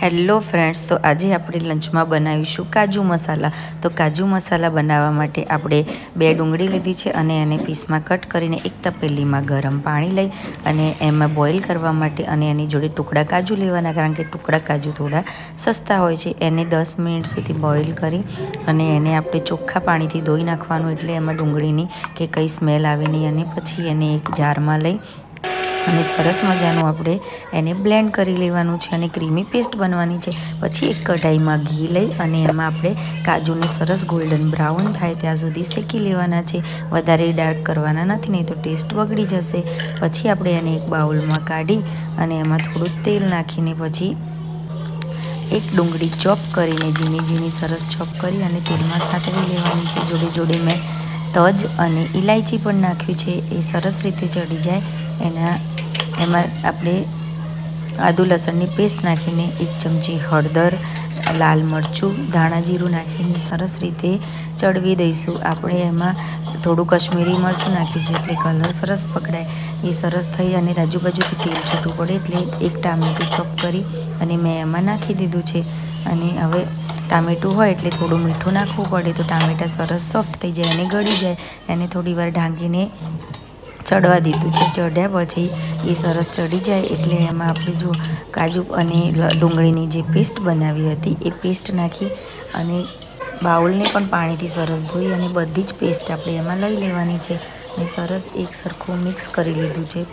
Hello friends તો આજે આપણે લંચમાં બનાવીશું કાજુ મસાલા. તો કાજુ મસાલા બનાવવા માટે આપણે બે ડુંગળી લીધી છે અને એને પીસમાં કટ કરીને એક તપેલીમાં ગરમ પાણી લઈ અને એમાં બોઇલ કરવા માટે અને એની જોડે ટુકડા કાજુ લેવાના, કારણ કે ટુકડા કાજુ થોડા સસ્તા હોય છે. એને દસ મિનિટ સુધી બોઇલ કરી અને એને આપણે ચોખ્ખા પાણીથી ધોઈ નાખવાનું, એટલે એમાં ડુંગળીની કે કંઈ સ્મેલ આવે નહીં. અને પછી એને એક જારમાં લઈ અને સરસ મજાનું આપણે એને બ્લેન્ડ કરી લેવાનું છે અને ક્રીમી પેસ્ટ બનવાની છે. પછી એક કઢાઈમાં ઘી લઈ અને એમાં આપણે કાજુને સરસ ગોલ્ડન બ્રાઉન થાય ત્યાં સુધી શેકી લેવાના છે. વધારે ડાર્ક કરવાના નથી, નહીં તો ટેસ્ટ બગડી જશે. પછી આપણે એને એક બાઉલમાં કાઢી અને એમાં થોડું તેલ નાખીને પછી એક ડુંગળી ચોપ કરીને ઝીણી ઝીણી સરસ ચોપ કરી અને તેલમાં સાતવી લેવાની છે. જોડે જોડે મેં તજ અને ઇલાયચી પણ નાખ્યું છે. એ સરસ રીતે ચડી જાય. એના એમાં આપણે આદુ લસણની પેસ્ટ નાખીને એક ચમચી હળદર, લાલ મરચું, ધાણા જીરું નાખીને સરસ રીતે ચડવી દઈશું. આપણે એમાં થોડું કશ્મીરી મરચું નાખીશું એટલે કલર સરસ પકડાય. એ સરસ થઈ અને આજુબાજુથી તેલ છૂટું પડે એટલે એક ટામેટું ચોપ કરી અને મેં એમાં નાખી દીધું છે. અને હવે ટામેટું હોય એટલે થોડું મીઠું નાખવું પડે તો ટામેટાં સરસ સોફ્ટ થઈ જાય અને ગળી જાય. એને થોડી વાર ઢાંકીને ચડવા દીધું છે. ચડ્યા પછી એ સરસ ચડી જાય એટલે એમાં આપણે જો કાજુ અને ડુંગળીની જે પેસ્ટ બનાવી હતી એ પેસ્ટ નાખી અને બાઉલને પણ પાણીથી સરસ ધોઈ અને બધી જ પેસ્ટ આપણે એમાં લઈ લેવાની છે. અને સરસ એક સરખું મિક્સ કરી લીધું છે.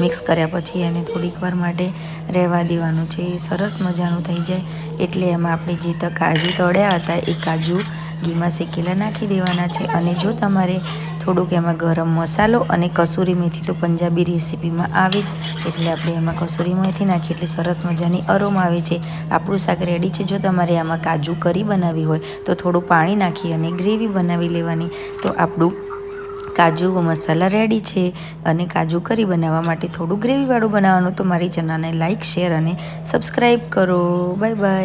મિક્સ કર્યા પછી એને થોડીક વાર માટે રહેવા દેવાનું છે. એ સરસ મજાનું થઈ જાય એટલે એમાં આપણે જે કાજુ તળ્યા હતા એ કાજુ ઘીમાં શેકેલા નાખી દેવાના છે અને જો તમારે થોડુંક એમાં ગરમ મસાલો અને કસૂરી મેથી તો પંજાબી રેસીપીમાં આવે જ, એટલે આપણે એમાં કસૂરી મેથી નાખીએ એટલે સરસ મજાની અરોમ આવે છે. આપણું શાક રેડી છે, જો તમારે આમાં કાજુ કરી બનાવી હોય, તો થોડું પાણી નાખી અને ગ્રેવી બનાવી લેવાની. તો આપણું કાજુ મસાલા રેડી છે અને કાજુ કરી બનાવવા માટે થોડું ગ્રેવીવાળું બનાવવાનું. તો મારી ચેનલને લાઇક શેર અને સબસ્ક્રાઈબ કરો. Bye bye